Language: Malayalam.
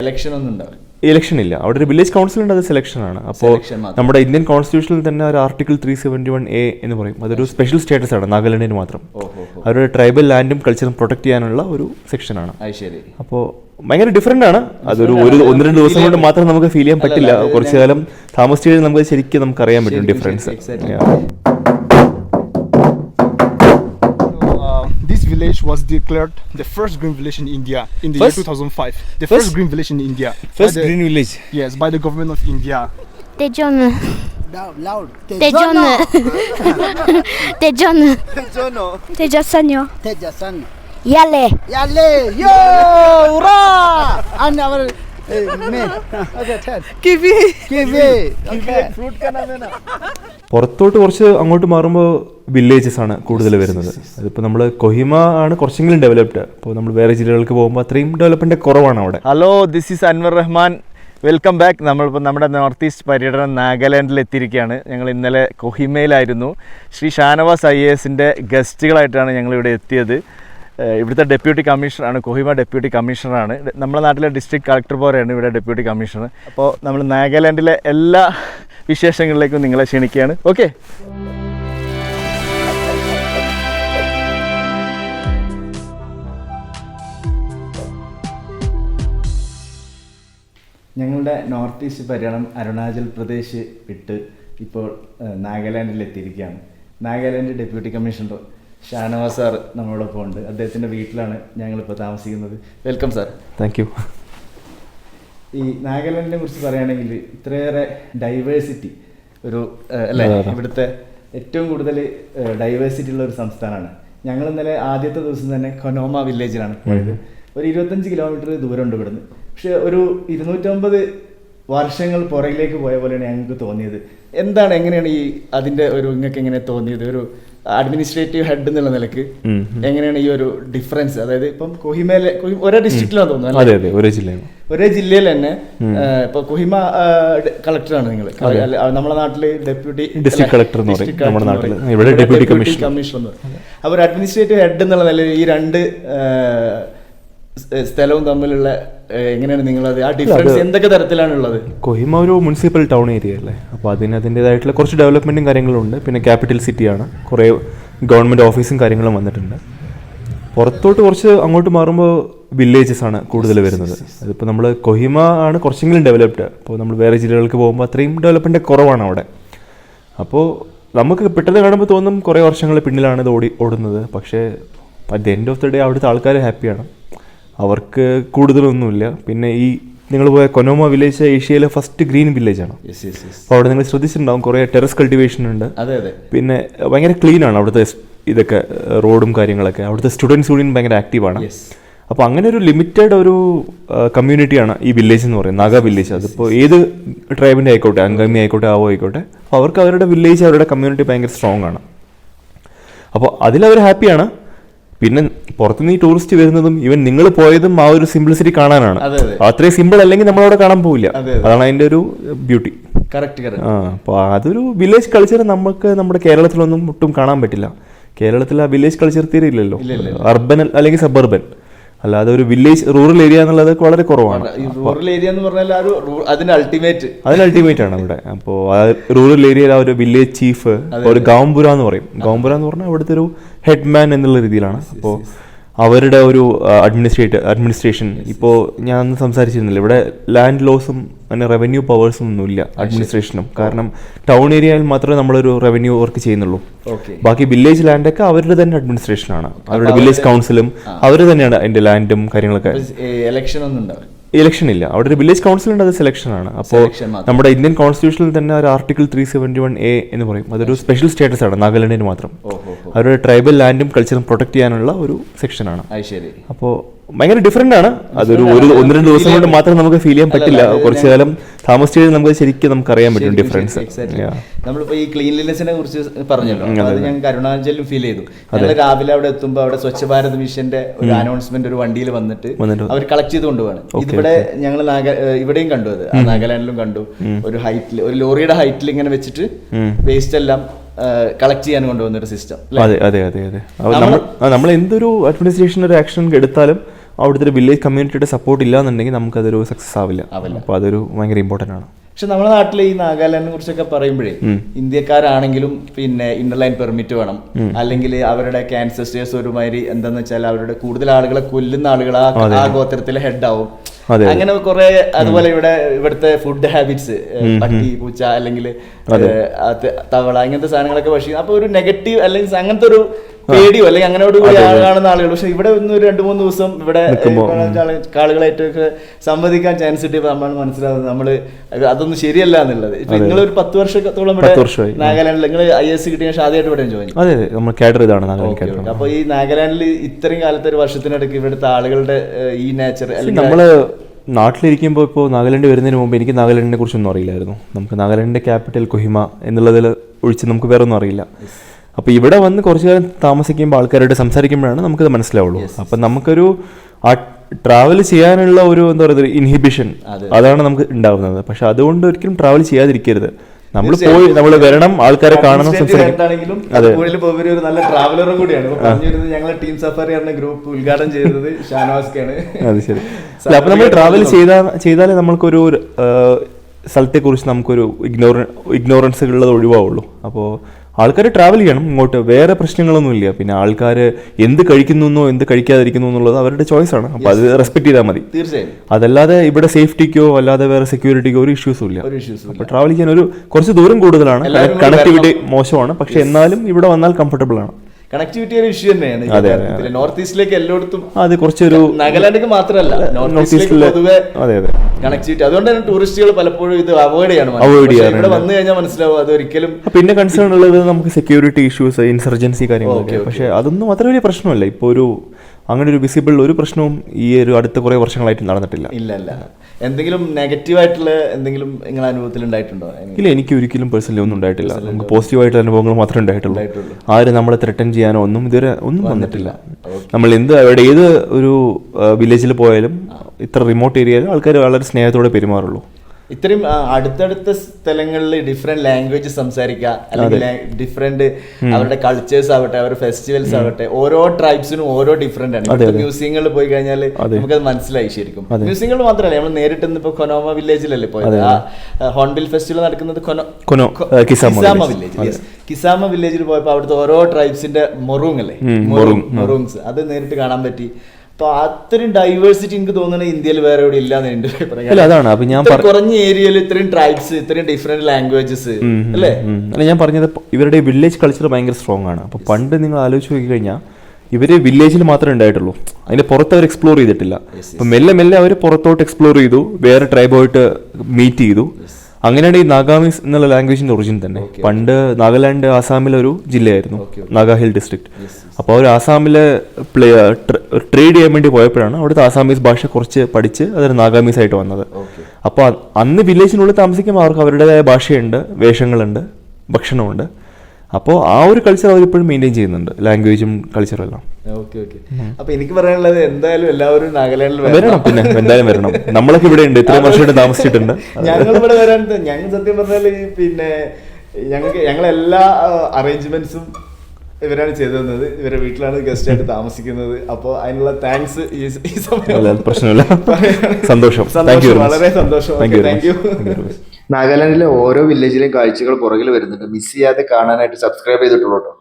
ഇലക്ഷൻ ഒന്നും ഉണ്ടാവില്ല. ഇലക്ഷൻ ഇല്ല. അവിടെ ഒരു വില്ലേജ് കൗൺസിൽ ഉണ്ട് അത് സെലക്ഷൻ ആണ്. അപ്പോൾ നമ്മുടെ ഇന്ത്യൻ കോൺസ്റ്റിറ്റ്യൂഷനിൽ തന്നെ ഒരു article three seventy one A എന്ന് പറയും. അതൊരു സ്പെഷ്യൽ സ്റ്റേറ്റസ് ആണ് നാഗാലാൻഡിന് മാത്രം. അവരുടെ ട്രൈബൽ ലാൻഡും കൾച്ചറും പ്രൊട്ടക്ട് ചെയ്യാനുള്ള ഒരു സെക്ഷൻ ആണ്. ശരി. അപ്പോൾ ഭയങ്കര ഡിഫറെന്റ് ആണ്. അതൊരു ഒരു ഒന്ന് രണ്ട് ദിവസം കൊണ്ട് മാത്രം നമുക്ക് ഫീൽ ചെയ്യാൻ പറ്റില്ല. കുറച്ച് കാലം താമസിച്ച് കഴിഞ്ഞാൽ നമുക്ക് ശരിക്കും നമുക്ക് അറിയാൻ പറ്റും difference village was declared the first green village in India in the first? year 2005. The first, first, green village in India. First the, green village. Yes, by the government of India. Tejono. Loud, loud. Tejono. Tejono. Tejono. Tejasanyo. Tejasanyo. Yale. Yale. Yo! Hurrah! And our Hey, me. Okay, 10. Kiwi. Kiwi. Kiwi. Okay. Fruit ka naam na. പുറത്തോട്ട് കുറച്ച് അങ്ങോട്ട് മാറുമ്പോൾ വില്ലേജസ് ആണ് കൂടുതൽ വരുന്നത്. അതിപ്പോൾ നമ്മൾ കൊഹിമ ആണ് കുറച്ചെങ്കിലും ഡെവലപ്ഡ് അപ്പോൾ നമ്മൾ വേറെ ജില്ലകൾക്ക് പോകുമ്പോൾ അത്രയും ഡെവലപ്മെന്റ് കുറവാണ് അവിടെ. Hello this is Anwar Rahman welcome back നമ്മളിപ്പോൾ നമ്മുടെ നോർത്ത് ഈസ്റ്റ് പര്യടനം നാഗാലാൻഡിൽ എത്തിയിരിക്കുകയാണ്. ഞങ്ങൾ ഇന്നലെ കൊഹിമയിലായിരുന്നു. ശ്രീ ഷാനവാസ് ഐ എ എസിന്റെ ഗസ്റ്റുകളായിട്ടാണ് ഞങ്ങളിവിടെ എത്തിയത്. ഇവിടുത്തെ ഡെപ്യൂട്ടി കമ്മീഷണറാണ് കൊഹിമ ഡെപ്യൂട്ടി കമ്മീഷണറാണ്. നമ്മുടെ നാട്ടിലെ ഡിസ്ട്രിക്ട് കളക്ടർ പോലെയാണ് ഇവിടെ ഡെപ്യൂട്ടി കമ്മീഷണർ. അപ്പോൾ നമ്മൾ നാഗാലാൻഡിലെ എല്ലാ വിശേഷങ്ങളിലേക്കും നിങ്ങളെ ക്ഷണിക്കുകയാണ്. ഓക്കെ? ഞങ്ങളുടെ നോർത്ത് ഈസ്റ്റ് പര്യടനം അരുണാചൽ പ്രദേശ് വിട്ട് ഇപ്പോൾ എത്തിയിരിക്കുകയാണ് Nagaland deputy commissioner Shanavas sir നമ്മളോടൊപ്പം ഉണ്ട്. അദ്ദേഹത്തിന്റെ വീട്ടിലാണ് ഞങ്ങളിപ്പോൾ താമസിക്കുന്നത്. Welcome sir. താങ്ക് യു ഈ നാഗാലാൻഡിനെ കുറിച്ച് പറയുകയാണെങ്കിൽ ഇത്രയേറെ ഡൈവേഴ്സിറ്റി ഒരു അല്ലേ. ഇവിടുത്തെ ഏറ്റവും കൂടുതൽ ഡൈവേഴ്സിറ്റി ഉള്ള ഒരു സംസ്ഥാനമാണ്. ഞങ്ങൾ ഇന്നലെ ആദ്യത്തെ ദിവസം തന്നെ കൊനോമ വില്ലേജിലാണ് പോയത്. ഒരു ഇരുപത്തഞ്ച് കിലോമീറ്റർ ദൂരമുണ്ട് ഇവിടുന്ന്. പക്ഷെ ഒരു ഇരുന്നൂറ്റമ്പത് വർഷങ്ങൾ പുറകിലേക്ക് പോയ പോലെയാണ് ഞങ്ങൾക്ക് തോന്നിയത്. എന്താണ് എങ്ങനെയാണ് ഈ അതിന്റെ ഒരു നിങ്ങൾക്ക് എങ്ങനെ തോന്നിയത്? ഒരു അഡ്മിനിസ്ട്രേറ്റീവ് ഹെഡ് എന്നുള്ള നിലയ്ക്ക് എങ്ങനെയാണ് ഈ ഒരു ഡിഫറൻസ് അതായത് ഇപ്പം കൊഹിമയിലെ കൊഹി- ഒരേ ഡിസ്ട്രിക്റ്റിലാണ് തോന്നുന്നത് അതെ അല്ലേ? അതെ ഒരേ ജില്ലയാണ് ഒരേ ജില്ലയിൽ തന്നെ ഇപ്പൊ കൊഹിമ കളക്ടറാണ് നിങ്ങൾ. നമ്മുടെ നാട്ടിൽ ഡെപ്യൂട്ടി ഡിസ്ട്രിക്ട് കളക്ടർ ഇവിടെ ഡെപ്യൂട്ടി. കമ്മീഷണർ അപ്പൊ ഒരു അഡ്മിനിസ്ട്രേറ്റീവ് ഹെഡ് എന്നുള്ള നിലയിൽ ഈ രണ്ട് സ്ഥലവും തമ്മിലുള്ള എങ്ങനെയാണ് നിങ്ങളത്? ആ ഡിഫറൻസ് എന്തൊക്കെ തരത്തിലാണ് ഉള്ളത് കൊഹിമ ഒരു മുനിസിപ്പൽ ടൗൺ ഏരിയ അല്ലേ? അപ്പോൾ അതിന് അതിന്റെതായിട്ടുള്ള കുറച്ച് ഡെവലപ്മെന്റും കാര്യങ്ങളും ഉണ്ട് പിന്നെ ക്യാപിറ്റൽ സിറ്റിയാണ് കുറേ ഗവൺമെന്റ് ഓഫീസും കാര്യങ്ങളും വന്നിട്ടുണ്ട്. പുറത്തോട്ട് കുറച്ച് അങ്ങോട്ട് മാറുമ്പോൾ വില്ലേജസ് ആണ് കൂടുതൽ വരുന്നത്. അതിപ്പോൾ നമ്മൾ കൊഹിമ ആണ് കുറച്ചെങ്കിലും ഡെവലപ്ഡ് അപ്പോൾ നമ്മൾ വേറെ ജില്ലകൾക്ക് പോകുമ്പോൾ അത്രയും ഡെവലപ്മെന്റ് കുറവാണ് അവിടെ. അപ്പോൾ നമുക്ക് പെട്ടെന്ന് കാണുമ്പോൾ തോന്നും കുറേ വർഷങ്ങൾ പിന്നിലാണ് ഇത് ഓടി ഓടുന്നത്. പക്ഷേ at the end of the day അവിടുത്തെ ആൾക്കാർ ഹാപ്പിയാണ് അവർക്ക് കൂടുതലൊന്നുമില്ല. പിന്നെ ഈ നിങ്ങൾ പോയ കൊനോമ വില്ലേജ് ഏഷ്യയിലെ ഫസ്റ്റ് ഗ്രീൻ വില്ലേജ് ആണ്. അപ്പോൾ അവിടെ നിങ്ങൾ ശ്രദ്ധിച്ചിട്ടുണ്ടാവും കുറേ ടെറസ് കൾട്ടിവേഷൻ ഉണ്ട്. അതെ അതെ. പിന്നെ ഭയങ്കര ക്ലീൻ ആണ് അവിടുത്തെ ഇതൊക്കെ റോഡും കാര്യങ്ങളൊക്കെ. അവിടുത്തെ സ്റ്റുഡൻസ് യൂണിയൻ ഭയങ്കര ആക്റ്റീവാണ് ആണ്. അപ്പോൾ അങ്ങനെ ഒരു ലിമിറ്റഡ് ഒരു കമ്മ്യൂണിറ്റിയാണ് ഈ വില്ലേജ് എന്ന് പറയുന്നത്. നാഗ വില്ലേജ് അതിപ്പോൾ ഏത് ട്രൈബിന്റെ ആയിക്കോട്ടെ അങ്കമി ആയിക്കോട്ടെ ആവോ ആയിക്കോട്ടെ അപ്പോൾ അവർക്ക് അവരുടെ വില്ലേജ് അവരുടെ കമ്മ്യൂണിറ്റി ഭയങ്കര സ്ട്രോങ് ആണ്. അപ്പോൾ അതിലവർ ഹാപ്പിയാണ് പിന്നെ പുറത്തുനിന്ന് ഈ ടൂറിസ്റ്റ് വരുന്നതും ഇവൻ നിങ്ങൾ പോയതും ആ ഒരു സിംപ്ലിസിറ്റി കാണാനാണ്. അതെ, അതെ. അത്രയും സിമ്പിൾ അല്ലെങ്കിൽ നമ്മളവിടെ കാണാൻ പോവില്ല. അതെ, അതെ. അതാണ് അതിന്റെ ഒരു ബ്യൂട്ടി ആ അപ്പോൾ അതൊരു വില്ലേജ് കൾച്ചർ നമുക്ക് നമ്മുടെ കേരളത്തിലൊന്നും ഒട്ടും കാണാൻ പറ്റില്ല. കേരളത്തിൽ ആ വില്ലേജ് കൾച്ചർ തീരെ ഇല്ലല്ലോ. അർബൻ അല്ലെങ്കിൽ സബർബൻ അല്ലാതെ ഒരു വില്ലേജ് റൂറൽ ഏരിയ എന്നുള്ളത് വളരെ കുറവാണ്. റൂറൽ ഏരിയ എന്ന് പറഞ്ഞാൽ ഒരു ru- അൾട്ടിമേറ്റ് അതിന് അൾട്ടിമേറ്റ് ആണ് ഇവിടെ അപ്പോ റൂറൽ ഏരിയയിൽ ആ ഒരു വില്ലേജ് ചീഫ് ഒരു ഗാംപുര എന്ന് പറയും. ഗാംപുര എന്ന് പറഞ്ഞാൽ അവിടുത്തെ ഒരു ഹെഡ്മാൻ എന്നുള്ള രീതിയിലാണ്. അപ്പോൾ അവരുടെ ഒരു അഡ്മിനിസ്ട്രേറ്റ് അഡ്മിനിസ്ട്രേഷൻ ഇപ്പോൾ ഞാൻ സംസാരിച്ചിരുന്നില്ല. ഇവിടെ ലാൻഡ് ലോസും അങ്ങനെ റവന്യൂ പവേഴ്സും ഒന്നുമില്ല അഡ്മിനിസ്ട്രേഷനും കാരണം ടൗൺ ഏരിയയിൽ മാത്രമേ നമ്മളൊരു റവന്യൂ വർക്ക് ചെയ്യുന്നുള്ളൂ. ബാക്കി വില്ലേജ് ലാൻഡൊക്കെ അവരുടെ തന്നെ അഡ്മിനിസ്ട്രേഷനാണ് അവരുടെ വില്ലേജ് കൗൺസിലും അവർ തന്നെയാണ് അതിന്റെ ലാൻഡും കാര്യങ്ങളൊക്കെ. ഇലക്ഷൻ ഒന്നും ഉണ്ടാവില്ല. ഇലക്ഷൻ ഇല്ല. അവിടെ ഒരു വില്ലേജ് കൗൺസിൽ ഉണ്ട് അത് സെലക്ഷൻ ആണ്. അപ്പോൾ നമ്മുടെ ഇന്ത്യൻ കോൺസ്റ്റിറ്റ്യൂഷനിൽ തന്നെ ഒരു article three seventy one A എന്ന് പറയും. അതൊരു സ്പെഷ്യൽ സ്റ്റേറ്റസ് ആണ് നാഗാലാൻഡിന് മാത്രം. അവരുടെ ട്രൈബൽ ലാൻഡും കൾച്ചറും പ്രൊട്ടക്ട് ചെയ്യാനുള്ള ഒരു സെക്ഷൻ ആണ്. അപ്പോൾ ഭയങ്കര ഡിഫറെന്റ് ആണ്. അതൊരു ഒരു ഒന്ന് രണ്ട് ദിവസം കൊണ്ട് മാത്രം നമുക്ക് ഫീൽ ചെയ്യാൻ പറ്റില്ല. കുറച്ചു കാലം താമസിച്ച് നമുക്ക് ശരിക്കും നമുക്ക് അറിയാൻ പറ്റും ഡിഫറൻസ് നമ്മളിപ്പോ ഈ ക്ലീൻലിനെസിനെ കുറിച്ച് പറഞ്ഞല്ലോ. അതെ. ഞങ്ങൾക്ക് അരുണാചലും ഫീൽ ചെയ്തു. ഞങ്ങൾ രാവിലെ അവിടെ എത്തുമ്പോൾ അവിടെ സ്വച്ഛ ഭാരത് മിഷന്റെ ഒരു അനൗൺസ്മെന്റ് ഒരു വണ്ടിയിൽ വന്നിട്ട് അവർ കളക്ട് ചെയ്ത് കൊണ്ടുപോകണം ഇവിടെ ഞങ്ങൾ ഇവിടെയും കണ്ടു അത്. നാഗാലാൻഡിലും കണ്ടു. ഒരു ഹൈറ്റിൽ ഒരു ലോറിയുടെ ഹൈറ്റിൽ ഇങ്ങനെ വെച്ചിട്ട് വേസ്റ്റ് എല്ലാം കളക്ട് ചെയ്യാൻ കൊണ്ടുവന്ന ഒരു സിസ്റ്റം അതെ അതെ അതെ അതെ. നമ്മൾ എന്തൊരു അഡ്മിനിസ്ട്രേഷൻ ഒരു ആക്ഷൻ എടുത്താലും അവിടുത്തെ ഒരു വില്ലേജ് കമ്മ്യൂണിറ്റിയുടെ സപ്പോർട്ട് ഇല്ലാന്നുണ്ടെങ്കിൽ നമുക്കതൊരു സക്സസ് ആവില്ല. അപ്പോൾ അതൊരു ഭയങ്കര ഇമ്പോർട്ടന്റ് ആണ്. പക്ഷെ നമ്മുടെ നാട്ടിൽ ഈ നാഗാലാൻഡിനെ കുറിച്ചൊക്കെ പറയുമ്പോഴേ ഇന്ത്യക്കാരാണെങ്കിലും പിന്നെ ഇന്റർലൈൻ പെർമിറ്റ് വേണം. അല്ലെങ്കിൽ അവരുടെ ക്യാൻസസ്റ്റേഴ്സ് ഒരുമാതിരി എന്താന്ന് വെച്ചാൽ അവരുടെ കൂടുതൽ ആളുകളെ കൊല്ലുന്ന ആളുകൾ ആ ഗോത്രത്തിലെ ഹെഡ് ആവും. അങ്ങനെ കുറെ അതുപോലെ ഇവിടെ ഇവിടുത്തെ ഫുഡ് ഹാബിറ്റ്സ് പട്ടി പൂച്ച അല്ലെങ്കിൽ തവള അങ്ങനത്തെ സാധനങ്ങളൊക്കെ പക്ഷേ അപ്പൊ ഒരു നെഗറ്റീവ് അല്ലെങ്കിൽ അങ്ങനത്തെ ഒരു പേടിയോ അല്ലെങ്കിൽ അങ്ങനോട് കൂടി കാണുന്ന ആളുകൾ. പക്ഷെ ഇവിടെ ഒന്ന് രണ്ടു മൂന്ന് ദിവസം ഇവിടെ ആളുകളായിട്ടൊക്കെ സംവദിക്കാൻ ചാൻസ് കിട്ടിയപ്പോൾ നമ്മൾ മനസ്സിലാവുന്നത് നമ്മൾ അതൊന്നും ശരിയല്ല എന്നുള്ളത്. ഇപ്പൊ നിങ്ങൾ ഒരു പത്ത് വർഷത്തോളം ഇവിടെ നാഗാലാൻഡിൽ നിങ്ങൾ ഐ എസ് കിട്ടിയ ശേഷം ആദ്യമായിട്ട് ഇവിടെ ജോയിൻ അതെ നമ്മൾ ഇതാണ് അപ്പൊ ഈ നാഗാലാൻഡിൽ ഇത്രയും കാലത്തെ ഒരു വർഷത്തിനിടയ്ക്ക് ഇവിടുത്തെ ആളുകളുടെ ഈ നേച്ചർ അല്ലെങ്കിൽ നമ്മൾ നാട്ടിലിരിക്കുമ്പോൾ ഇപ്പോൾ നാഗാലാൻഡ് വരുന്നതിന് മുമ്പ് എനിക്ക് നാഗാലാൻഡിനെ കുറിച്ചൊന്നും അറിയില്ലായിരുന്നു. നമുക്ക് നാഗാലാൻഡിന്റെ ക്യാപിറ്റൽ കൊഹിമ എന്നുള്ളതിൽ ഒഴിച്ച് നമുക്ക് വേറെ ഒന്നും അറിയില്ല അപ്പോൾ ഇവിടെ വന്ന് കുറച്ച് കാലം താമസിക്കുമ്പോൾ ആൾക്കാരോട് സംസാരിക്കുമ്പോഴാണ് നമുക്കത് മനസ്സിലാവുള്ളൂ. അപ്പം നമുക്കൊരു ആ ട്രാവൽ ചെയ്യാനുള്ള ഒരു എന്താ പറയുക ഇൻഹിബിഷൻ അതാണ് നമുക്ക് ഉണ്ടാവുന്നത്. പക്ഷെ അതുകൊണ്ട് ഒരിക്കലും ട്രാവൽ ചെയ്യാതിരിക്കരുത്. നമ്മൾ പോയി നമ്മൾ വരണം ആൾക്കാരെ കാണണം സംസാരിക്കും ആണെങ്കിലും അതെ. കൂടുതൽ ഒരു നല്ല ട്രാവലറും കൂടിയാണ്. പറഞ്ഞിരുന്നത് ഞങ്ങൾ ടീം സഫാരി എന്ന ഗ്രൂപ്പ് ഉദ്ഘാടനം ചെയ്തത് ഷാനവാസ്കാണ് അത് ശരി. അപ്പൊ നമ്മൾ ട്രാവൽ ചെയ്താൽ ചെയ്താലേ നമ്മൾക്കൊരു സ്ഥലത്തെ കുറിച്ച് നമുക്കൊരു ഇഗ്നോറ ഇഗ്നോറൻസ് ഉള്ളത് ഒഴിവാവുള്ളൂ. അപ്പോൾ ആൾക്കാർ ട്രാവൽ ചെയ്യണം. ഇങ്ങോട്ട് വേറെ പ്രശ്നങ്ങളൊന്നുമില്ല പിന്നെ ആൾക്കാർ എന്ത് കഴിക്കുന്നു എന്ത് കഴിക്കാതിരിക്കുന്നു എന്നുള്ളത് അവരുടെ ചോയ്സ് ആണ്. അപ്പോൾ അത് റെസ്പെക്ട് ചെയ്താൽ മതി. തീർച്ചയായും. അതല്ലാതെ ഇവിടെ സേഫ്റ്റിക്കോ അല്ലാതെ വേറെ സെക്യൂരിറ്റിക്കോ ഒരു ഇഷ്യൂസും ഇല്ല. അപ്പൊ അപ്പോൾ ട്രാവൽ ചെയ്യാൻ ഒരു കുറച്ച് ദൂരം കൂടുതലാണ്. കണക്ടിവിറ്റി മോശമാണ്. പക്ഷെ എന്നാലും ഇവിടെ വന്നാൽ കംഫർട്ടബിൾ ആണ്. കണക്ടിവിറ്റി ഒരു ഇഷ്യൂ തന്നെയാണ്. നോർത്ത് ഈസ്റ്റിലേക്ക് എല്ലായിടത്തും അത് കുറച്ചൊരു നാഗാലാൻഡിക്ക് മാത്രമല്ല നോർത്ത് ഈസ്റ്റിലേക്ക് പൊതുവെ കണക്ടിവിറ്റി അതുകൊണ്ട് തന്നെ ടൂറിസ്റ്റുകൾ പലപ്പോഴും ഇത് അവോയ്ഡ് ചെയ്യണം അവോയ്ഡ് പക്ഷേ ഇവിടെ വന്നു കഴിഞ്ഞാൽ മനസ്സിലാവും അത് ഒരിക്കലും പിന്നെ കൺസേൺ ഉള്ളത് നമുക്ക് സെക്യൂരിറ്റി ഇഷ്യൂസ് ഇൻസർജൻസി കാര്യങ്ങളൊക്കെ. പക്ഷെ അതൊന്നും അത്ര വലിയ പ്രശ്നമല്ല. ഇപ്പോൾ ഒരു അങ്ങനെ ഒരു വിസിബിൾ ഒരു പ്രശ്നവും ഈ ഒരു അടുത്ത കുറേ വർഷങ്ങളായിട്ട് നടന്നിട്ടില്ല. ഇല്ല ഇല്ല. എന്തെങ്കിലും നെഗറ്റീവായിട്ടുള്ള എന്തെങ്കിലും നിങ്ങളുടെ അനുഭവത്തിൽ ഉണ്ടായിട്ടുണ്ടോ? ഇല്ല എനിക്ക് ഒരിക്കലും പേഴ്സണലി ഒന്നും ഉണ്ടായിട്ടില്ല. നമുക്ക് പോസിറ്റീവായിട്ടുള്ള അനുഭവങ്ങൾ മാത്രമേ ഉണ്ടായിട്ടുള്ളൂ. ആരും നമ്മളെ ത്രെട്ടൻ ചെയ്യാനോ ഒന്നും ഇതുവരെ ഒന്നും വന്നിട്ടില്ല. നമ്മൾ എന്ത് അവിടെ ഏത് ഒരു വില്ലേജിൽ പോയാലും ഇത്ര റിമോട്ട് ഏരിയയിൽ ആൾക്കാർ വളരെ സ്നേഹത്തോടെ പെരുമാറുള്ളൂ. ഇത്രയും അടുത്തടുത്ത സ്ഥലങ്ങളിൽ ഡിഫറെന്റ് ലാംഗ്വേജ് സംസാരിക്കുക അല്ലെങ്കിൽ ഡിഫറെന്റ് അവരുടെ കൾച്ചേഴ്സ് ആവട്ടെ അവരുടെ ഫെസ്റ്റിവൽസ് ആവട്ടെ ഓരോ ട്രൈബ്സിനും ഓരോ ഡിഫറെന്റ് ആണ്. മ്യൂസിയങ്ങളിൽ പോയി കഴിഞ്ഞാൽ നമുക്കത് മനസ്സിലായി ശരിക്കും. മ്യൂസിയങ്ങളിൽ മാത്രമല്ല നമ്മൾ നേരിട്ട് ഇന്നിപ്പോ കൊനോമ വില്ലേജിലല്ലേ പോയത്? ആ ഹോൺബിൽ ഫെസ്റ്റിവൽ നടക്കുന്നത് കിസാമ വില്ലേജ് കിസാമ വില്ലേജിൽ പോയപ്പോൾ അവിടുത്തെ ഓരോ ട്രൈബ്സിന്റെ മൊറൂങ് അല്ലേ മൊറൂങ്സ്. അത് നേരിട്ട് കാണാൻ പറ്റി. അത്രയും ഡൈവേഴ്സിറ്റി എനിക്ക് തോന്നുന്നത് ഇന്ത്യയിൽ വേറെ എവിടെ. അല്ല, അതാണ്. അപ്പൊ ഞാൻ കുറഞ്ഞ ഏരിയയിൽ ഇത്രയും ട്രൈബ്സ് ഇത്രയും ഡിഫറെന്റ് ലാംഗ്വേജസ് അല്ലേ? അല്ല ഞാൻ പറഞ്ഞത് ഇവരുടെ വില്ലേജ് കൾച്ചർ ഭയങ്കര സ്ട്രോങ് ആണ്. അപ്പോൾ പണ്ട് നിങ്ങൾ ആലോചിച്ച് നോക്കി കഴിഞ്ഞാൽ ഇവർ വില്ലേജിൽ മാത്രമേ ഉണ്ടായിട്ടുള്ളൂ. അതിന്റെ പുറത്ത് അവർ എക്സ്പ്ലോർ ചെയ്തിട്ടില്ല. അപ്പൊ മെല്ലെ മെല്ലെ അവർ പുറത്തോട്ട് എക്സ്പ്ലോർ ചെയ്തു വേറെ ട്രൈബായിട്ട് മീറ്റ് ചെയ്തു. അങ്ങനെയാണ് ഈ നാഗാമിസ് എന്നുള്ള ലാംഗ്വേജിന്റെ ഒറിജിൻ തന്നെ. പണ്ട് നാഗാലാൻഡ് ആസാമിലെ ഒരു ജില്ലയായിരുന്നു നാഗാഹിൽ ഡിസ്ട്രിക്ട് അപ്പോൾ അവർ ആസാമിലെ ട്രേഡ് ചെയ്യാൻ വേണ്ടി പോയപ്പോഴാണ് അവിടുത്തെ ആസാമീസ് ഭാഷ കുറച്ച് പഠിച്ച് അതൊരു നാഗാമീസ് ആയിട്ട് വന്നത്. അപ്പോൾ അന്ന് വില്ലേജിനുള്ളിൽ താമസിക്കുമ്പോൾ അവർക്ക് അവരുടേതായ ഭാഷയുണ്ട് വേഷങ്ങളുണ്ട് ഭക്ഷണമുണ്ട്. അപ്പോൾ ആ ഒരു കൾച്ചർ അവർ ഇപ്പോഴും മെയിന്റെയിൻ ചെയ്യുന്നുണ്ട് ലാംഗ്വേജും കൾച്ചറും എല്ലാം. ഓക്കെ ഓക്കെ അപ്പൊ എനിക്ക് പറയാനുള്ളത് എന്തായാലും എല്ലാവരും നാഗാലാൻഡിൽ വരണം. പിന്നെ എന്തായാലും വരണം. നമ്മളൊക്കെ ഇവിടെ ഉണ്ട് ഇത്രയും വർഷമായിട്ട് താമസിച്ചിട്ടുണ്ട്. ഞങ്ങൾ ഇവിടെ വരാൻ ഞങ്ങൾ സത്യം പറഞ്ഞാൽ പിന്നെ ഞങ്ങൾക്ക് ഞങ്ങളെല്ലാ അറേഞ്ച്മെന്റ്സും ഇവരാണ് ചെയ്തു തന്നത്. ഇവരുടെ വീട്ടിലാണ് ഗസ്റ്റ് ആയിട്ട് താമസിക്കുന്നത്. അപ്പോൾ അതിനുള്ള താങ്ക്സ് ഈ സമയം അല്ല പ്രശ്നമില്ല. സന്തോഷം. താങ്ക് യു സന്തോഷം വളരെ സന്തോഷം. താങ്ക് യു താങ്ക് യു നാഗാലാൻഡിലെ ഓരോ വില്ലേജിലെയും കാഴ്ചകൾ പുറകിൽ വരുന്നുണ്ട്. മിസ് ചെയ്യാതെ കാണാനായിട്ട് സബ്സ്ക്രൈബ് ചെയ്തിട്ടുള്ളൂ കേട്ടോ.